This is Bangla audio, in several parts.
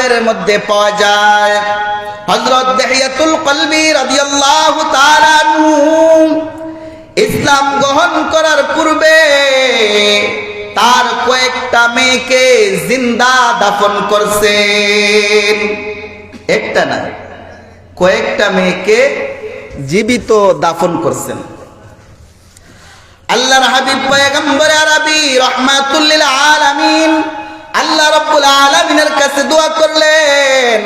সাহাবের মধ্যে পাওয়া যায়। হযরত দেহিয়াতুল কলবি রাদিয়াল্লাহু তাআলা ইসলাম গ্রহণ করার পূর্বে তার কয়েকটা মেয়েকে জিন্দা দাফন করছেন। একটা না, কয়েকটা মেয়েকে জীবিত দাফন করছেন। আল্লাহর হাবিব পয়গম্বর আরবি রহমাতুল্লিল আলামিন আল্লাহ রাব্বুল আলামিনের কাছে দোয়া করলেন,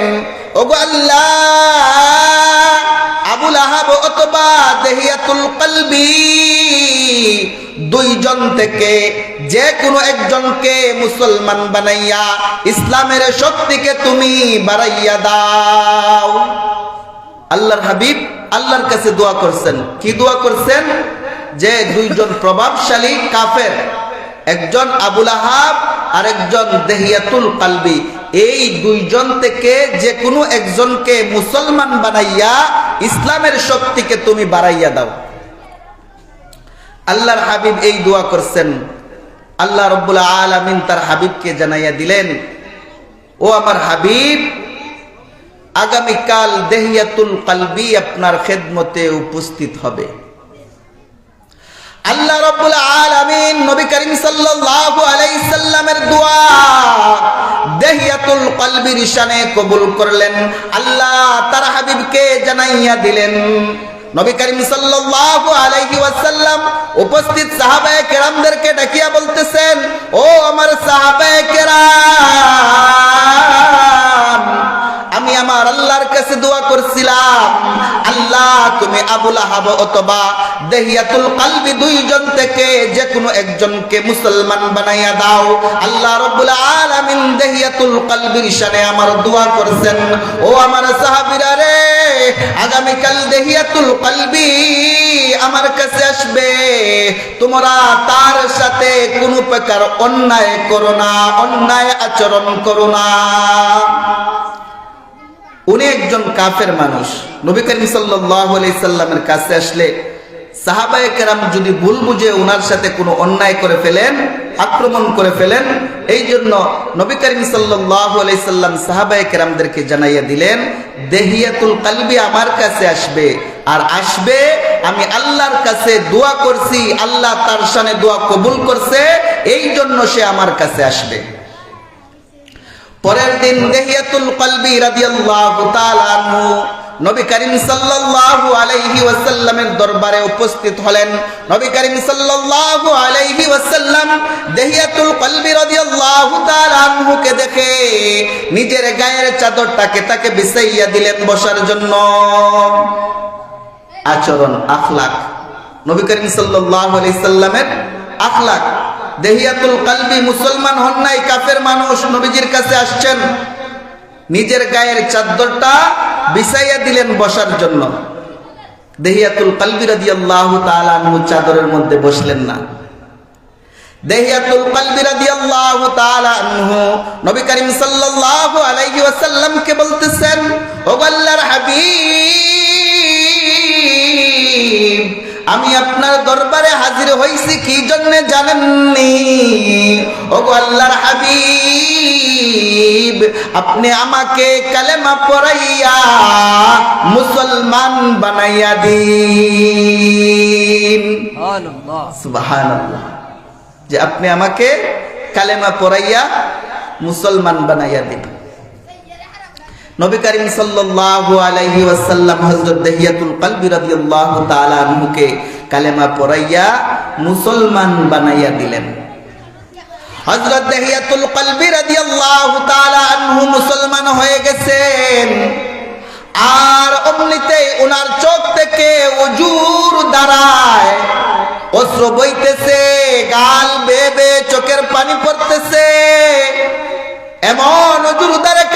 ওগো আল্লাহ, আবুল আহাব অথবা দেহিয়াতুল কলবি দুইজন থেকে যে কোনো একজনকে মুসলমান বানাইয়া ইসলামের শক্তিকে তুমি বাড়াইয়া দাও। আল্লাহর হাবিব আল্লাহর কাছে দোয়া করছেন। কি দোয়া করছেন? যে দুইজন প্রভাবশালী কাফের, একজন আবুল আহাব আর একজন দেহিয়াতুল কালবি। এই দুইজন থেকে যে কোনো একজনকে মুসলমান বানাইয়া ইসলামের শক্তিকে তুমি বাড়াইয়া দাও। আল্লাহর হাবিব এই দোয়া করছেন। আল্লাহ রব্বুল আলামিন তার হাবিবকে জানাইয়া দিলেন, ও আমার হাবিব, আগামীকাল দেহিয়াতুল কালবি আপনার খেদমতে উপস্থিত হবে। আল্লাহ রাব্বুল আলামিন নবী করিম সাল্লাল্লাহু আলাইহি সাল্লামের দোয়া দেহিয়াতুল কলবির শানে কবুল করলেন, আল্লাহ তার হাবিবকে জানাইয়া দিলেন। নবী করিম সাল্লাল্লাহু আলাইহি ওয়াসাল্লাম উপস্থিত সাহাবায়ে কেরামদেরকে ডাকিয়া বলতেছেন, ও আমার সাহাবায়ে কেরাম কাছে দোয়া করছিলাম, আল্লাহ, তুমি আবুল আহাব অথবা দেহিয়াতুল কালবি দুইজন থেকে যে কোনো একজনকে মুসলমান বানাইয়া দাও। আল্লাহ রব্বুল আলামিন দেহিয়াতুল কালবির শানে আমার দোয়া করছেন। ও আমার সাহাবীরা রে আগামী কাল দেহিয়াতুল কালবি আমার কাছে আসবে। তোমরা তার সাথে কোনো প্রকার অন্যায় করো না, অন্যায় আচরণ করো না। উনি একজন কাফের মানুষ। নবী করিম সাল্লাল্লাহু আলাইহি সাল্লামের কাছে আসলে সাহাবায়ে যদি ভুল বুঝে ওনার সাথে কোনো অন্যায় করে ফেলেন, আক্রমণ করে ফেলেন, এই জন্য নবী করিম সাল্লাম সাহাবায়ে কেরামদেরকে জানাইয়া দিলেন, দেহিয়াতুল কালবি আমার কাছে আসবে, আর আসবে, আমি আল্লাহর কাছে দোয়া করছি, আল্লাহ তার সানে দোয়া কবুল করছে, এই জন্য সে আমার কাছে আসবে। পরের দিন দেহিয়াতুল কলবি রাদিয়াল্লাহু তাআলা আনহু নবী করিম সাল্লাল্লাহু আলাইহি ওয়াসাল্লামের দরবারে উপস্থিত হলেন। নবী করিম সাল্লাল্লাহু আলাইহি ওয়াসাল্লাম দেহিয়াতুল কলবি রাদিয়াল্লাহু তাআলা আনহুকে দেখে নিজের গায়ের চাদরটাকে তাকে বিছাইয়া দিলেন বসার জন্য। আচরণ, আখলাক। নবী করিম সাল্লাল্লাহু আলাইহি সাল্লামের আখলাক। দেহিয়াতুল কালবি মুসলমান হন নাই, কাফের মানুষ নবীজির কাছে আসছেন। নিজের গায়ের চাদরটা বিছাইয়া দিলেন বসার জন্য। দেহিয়াতুল কালবি রাদিয়াল্লাহু তাআলা আনহু চাদরের মধ্যে বসলেন না। দেহিয়াতুল বলতেছেন আমি আপনার দরবারে হাজির হইছি কি জন্য জানেননি? ও আল্লাহর হাবিব আপনি আমাকে কালেমা পড়াইয়া মুসলমান বানাইয়া দিন। সুবহানাল্লাহ। যে আপনি আমাকে কালেমা পড়াইয়া মুসলমান বানাইয়া দিন। নবী করিম সাল্লাল্লাহু আলাইহি ওয়াসাল্লাম হযরত দহিয়াতুল কলবি রাদিয়াল্লাহু তাআলা আনহুকে কালেমা পড়াইয়া মুসলমান বানাইয়া দিলেন। হযরত দহিয়াতুল কলবি রাদিয়াল্লাহু তাআলা আনহু মুসলমান হয়ে গেছেন। আর অমনিতে ওনার চোখ থেকে অজুর দাঁড়ায় অস্ত্র বইতেছে, গাল বেবে চোখের পানি পড়তেছে। এমন জুরুদারে কান্না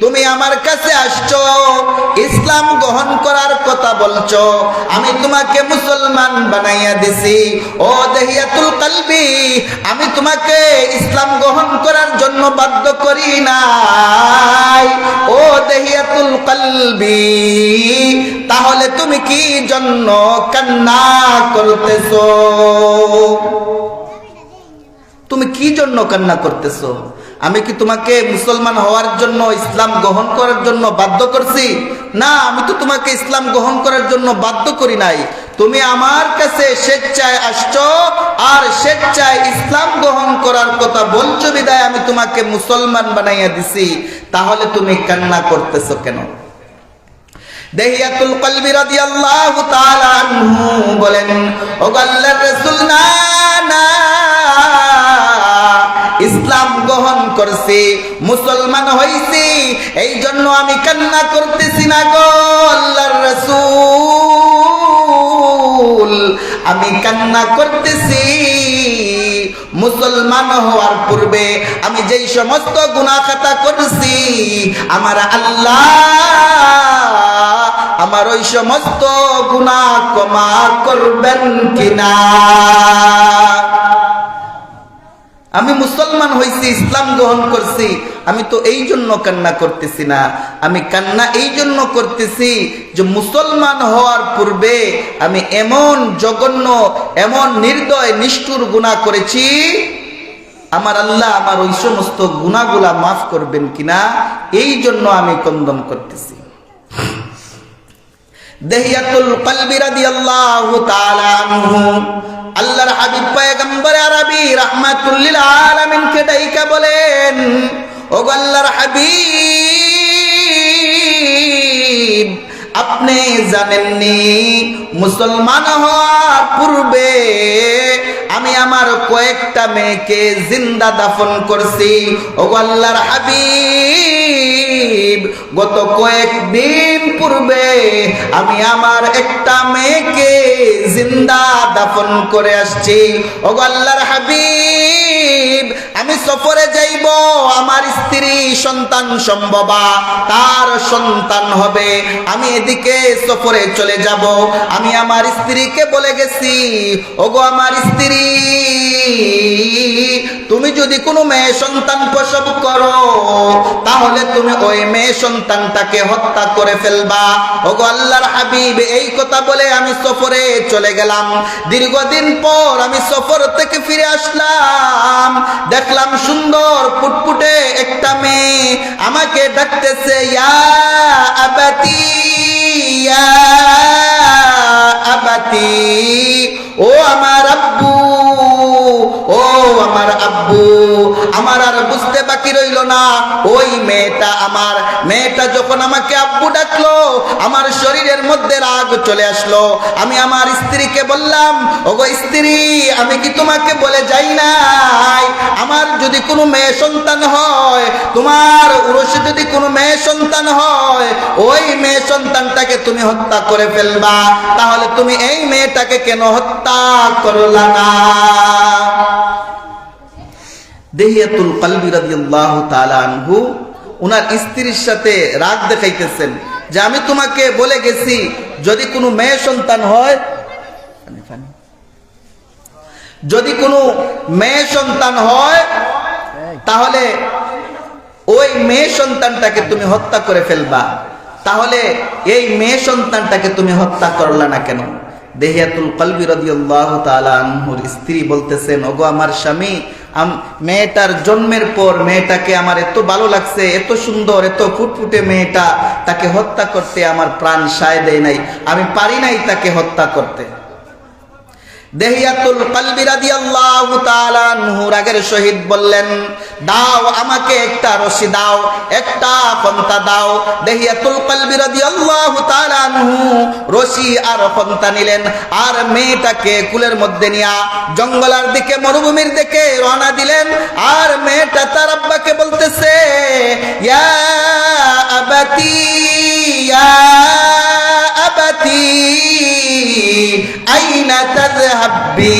তুমি আমার কাছে আসছো, ইসলাম গ্রহণ করার কথা বলছো, আমি তোমাকে মুসলমান বানাইয়া দিছি। ও দেহিয়াতুল তোমাকে ইসলাম গ্রহণ করার জন্য বাধ্য করি নাই। ও দেহিয়াতুল কলবি, তাহলে তুমি কি জন্য কান্না করতেছ? তুমি কি জন্য কান্না করতেছো? আমি কি তোমাকে মুসলমান হওয়ার জন্য, ইসলাম গ্রহণ করার জন্য বাধ্য করছি? না, আমি তো তোমাকে ইসলাম গ্রহণ করার জন্য বাধ্য করি নাই। তুমি আমার কাছে স্বেচ্ছায় আসছো আর স্বেচ্ছায় ইসলাম গ্রহণ করার কথা বলছো বিদায়, আমি তোমাকে মুসলমান বানাইয়া দিছি। তাহলে তুমি কান্না করতেছো কেন? ইসলাম গ্রহণ করছি, মুসলমান হইছি এই জন্য আমি কান্না করতেছি না গো আল্লাহর রাসূল। আমি কান্না করতেছি। মুসলমান হওয়ার পূর্বে আমি যেই সমস্ত গুনা খাতা করছি, আমার আল্লাহ আমার ওই সমস্ত গুনা কমা করবেন কিনা? আমি মুসলমান হয়েছি ইসলাম গ্রহণ করছি, আমি তো এই জন্য কান্না করতেছি না। আমি কান্না এই জন্য করতেছি যে মুসলমান হওয়ার পূর্বে আমি এমন জঘন্য, এমন নির্দয়, নিষ্ঠুর গুণা করেছি। আমার আল্লাহ আমার ওই সমস্ত গুণাগুলা মাফ করবেন কিনা, এই জন্য আমি কন্দন করতেছি। দেহিয়াতুল কলবি রাদিয়াল্লাহু তাআলা আনহু আল্লাহর হাবিব পয়গম্বর আরবি রাহমাতুল লিল আলামিন কে ডাইকা বলেন ও আল্লাহর হাবিব, আপনি জানেননি মুসলমান হওয়ার পূর্বে আমি আমার কয়েকটা মেয়েকে জিন্দা দাফন করছি? ও আল্লাহর হাবিব, গত কয়েকদিন পূর্বে আমি আমার একটা মেয়েকে জিন্দা দাফন করে আসছি। ও গল্লার হাবিব। আমি সফরে যাইব, আমার স্ত্রী সন্তান সম্ভবা, তার সন্তান হবে, আমি এদিকে সফরে চলে যাব, আমি আমার স্ত্রীকে বলে গেছি, ওগো আমার স্ত্রী, তুমি যদি কোনো মেয়ে সন্তান প্রসব করো, তাহলে তুমি ওই মেয়ে সন্তানটাকে হত্যা করে ফেলবা। ওগো আল্লাহর হাবিব, এই কথা বলে আমি সফরে চলে গেলাম। দীর্ঘদিন পর আমি সফর থেকে ফিরে আসলাম। দেখলাম সুন্দর ফুটফুটে একটা মেয়ে আমাকে ডাকতেছে আবাতি আবাতি, ও আমার আব্বু, ও আমার আব্বু, আমার আর বুঝতে বাকি রইল না। ওই মেয়েটা আমার। মেয়েটা যখন আমাকে আব্বু ডাকলো, আমার শরীরের মধ্যে রাগ চলে আসলো। আমি আমার স্ত্রীকে বললাম, ওগো স্ত্রী, আমি কি তোমাকে বলে যাই নাই? আমার যদি কোনো মেয়ে সন্তান হয়, তোমার উরসে যদি কোনো মেয়ে সন্তান হয়, ওই মেয়ে সন্তানটাকে তুমি হত্যা করে ফেলবা। তাহলে তুমি এই মেয়েটাকে কেন হত্যা করলা না? দেহিয়াতুল কলবি রাদিয়াল্লাহু তাআলা আনহু স্ত্রীর সাথে রাগ দেখাইতেছেন যে আমি তোমাকে বলে গেছি, যদি কোনো মেয়ে সন্তান হয় যদি কোনো মেয়ে সন্তান হয়, তাহলে ওই মেয়ে সন্তানটাকে তুমি হত্যা করে ফেলবা। তাহলে এই মেয়ে সন্তানটাকে তুমি হত্যা করলা না কেন? দেহিয়াতুল কলবি রাদিয়াল্লাহু তাআলা আনহুর স্ত্রী বলতেছেন, ওগো আমার স্বামী মেয়েটার জন্মের পর মেয়েটাকে আমার এত ভালো লাগছে, এত সুন্দর, এত ফুটফুটে মেয়েটা তাকে হত্যা করতে আমার প্রাণ সায় দেয় নাই। আমি পারি নাই তাকে হত্যা করতে। শহীদ বললেন, দাও আমাকে একটা রশি দাও, একটা দাও। রশি আর নিলেন। আর মেয়েটাকে কুলের মধ্যে নিয়া জঙ্গলার দিকে, মরুভূমির দিকে রওনা দিলেন। আর মেয়েটা তার আব্বাকে বলতেছে, ইয়া আবাতি, ইয়া আবাতি আইনা তাযহাবি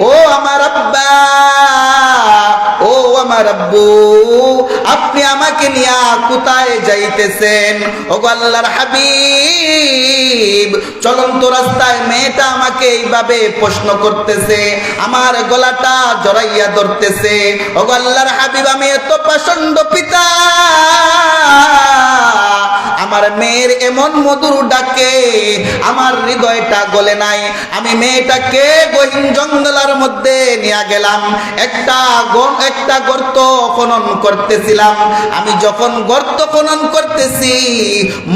ও আমার আব্বা ও আমার আব্বু আপনি আমাকে নিয়ে কোথায় যাইতেছেন? ও আল্লাহর হাবিব, চলন্ত রাস্তায় মেয়েটা আমাকে এইভাবে প্রশ্ন করতেছে, আমার গলাটা জড়াইয়া ধরতেছে। ও আল্লাহর হাবিব, আমি এত প্রচণ্ড পিতা। আমার মেয়ের এমন মধুর ডাকে, আমার হৃদয়টা গলে নাই। আমি মেয়েটাকে গহীন জঙ্গলার মধ্যে নিয়ে গেলাম। একটা একটা গর্ত খনন করতেছিলাম। আমি যখন গর্ত খনন করতেছি,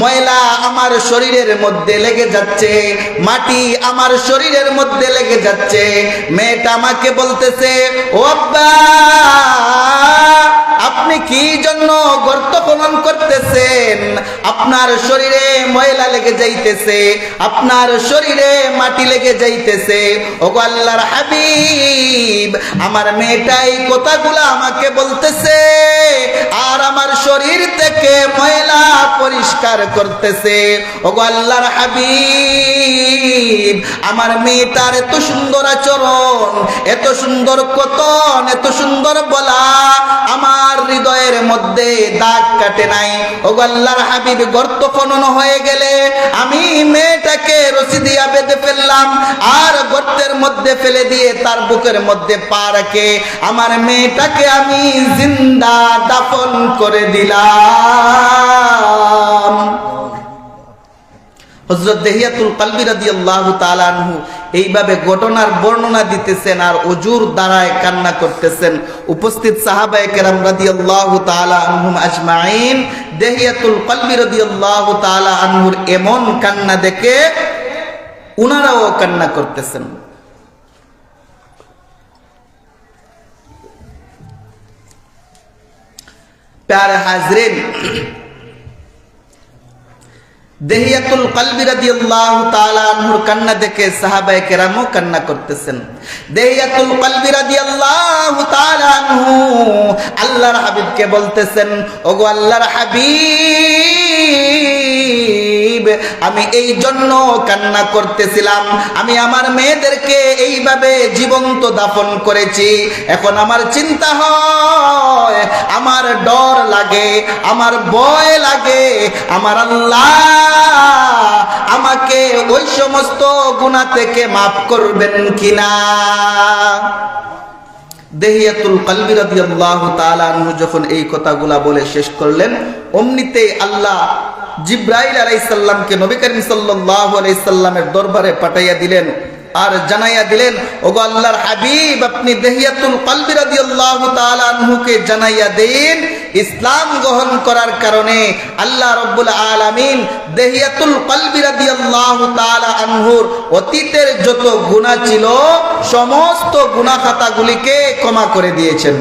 ময়লা আমার শরীরের মধ্যে লেগে যাচ্ছে, মাটি আমার শরীরের মধ্যে লেগে যাচ্ছে। মেয়েটা আমাকে বলতেছে, ও আব্বা আপনি কি জন্য গর্ত খনন করতেছেন? আপনার শরীরে ময়লা লেগে যাইতেছে, আপনার শরীরে মাটি লেগে যাইতেছে। ওগো আল্লাহর হাবিব, আমার মেয়েটা এই কথাগুলো আমাকে বলতেছে, আর আমার শরীর থেকে ময়লা পরিষ্কার করতেছে। ওগো আল্লাহর হাবিব, আমার মেয়েটার এত সুন্দর আচরণ, এত সুন্দর কতন এত সুন্দর বলা, আমার হৃদয়ের মধ্যে দাগ কাটে নাই। ওগো আল্লাহর হাবিব, গর্ত খনন হয়ে গেলে আমি মেয়েটাকে রশি দিয়া বেঁধে ফেললাম আর গর্তের মধ্যে ফেলে দিয়ে তার বুকের মধ্যে পা রাখে আমার মেয়েটাকে আমি জিন্দা দাফন করে দিলাম। হজরত দেহিয়াতুল কালবি তাআলা আনহু এইভাবে ঘটনার বর্ণনা দিতেছেন আর অজুর দ্বারায় কান্না করতেছেন। উপস্থিত সাহাবায়ে কেরাম রাদিয়াল্লাহু তাআলা আনহুম আজমাইন। দেহিয়াতুল কালবি তাআলা আনহুর এমন কান্না দেখে উনারাও কান্না করতেছেন। প্যারে হাজরিন দেহিয়াতুল কালবি রাদিয়াল্লাহু তাআলা আনহুর কান্না দেখে সাহাবায়ে কেরামও কান্না করতেছেন। দেহিয়াতুল কালবি রাদিয়াল্লাহু তাআলা আনহু আল্লাহর হাবিবকে বলতেছেন, ওগো আল্লাহর হাবিব আমি এই জন্য কান্না করতেছিলাম। আমি আমার মেয়েদেরকে এইভাবে জীবন্ত দাফন করেছি। এখন আমার চিন্তা হয়, আমার ডর লাগে, আমার ভয় লাগে। আমার আল্লাহ আমাকে ওই সমস্ত গুণা থেকে মাফ করবেন কিনা? দেহিয়াতুল কলবি রাদিয়াল্লাহু তাআলা যখন এই কথাগুলা বলে শেষ করলেন, অমনিতেই আল্লাহ জিব্রাইল আলাইহিস সালামকে নবী করিম সাল্লাল্লাহু আলাইহি সাল্লামের দরবারে পাঠাইয়া দিলেন আর জানাইয়া দিলেন ওগো আল্লাহর হাবিব আপনি দেহিয়াতুল কলবি রাদিয়াল্লাহু তাআলা আনহুকে জানাইয়া দেন ইসলাম গ্রহণ করার কারণে আল্লাহ রব্বুল আলামিন দেহিয়াতুল কলবি রাদিয়াল্লাহু তাআলা আনহুর অতীতের যত গুনাহ ছিল সমস্ত গুনাহ খাতাগুলিকে ক্ষমা করে দিয়েছেন।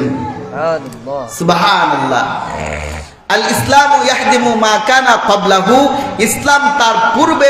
সুবহানাল্লাহ। আল ইসলামু ইয়াহদিমু মা কানা ক্বাবলাহু ইসলাম তার পূর্বে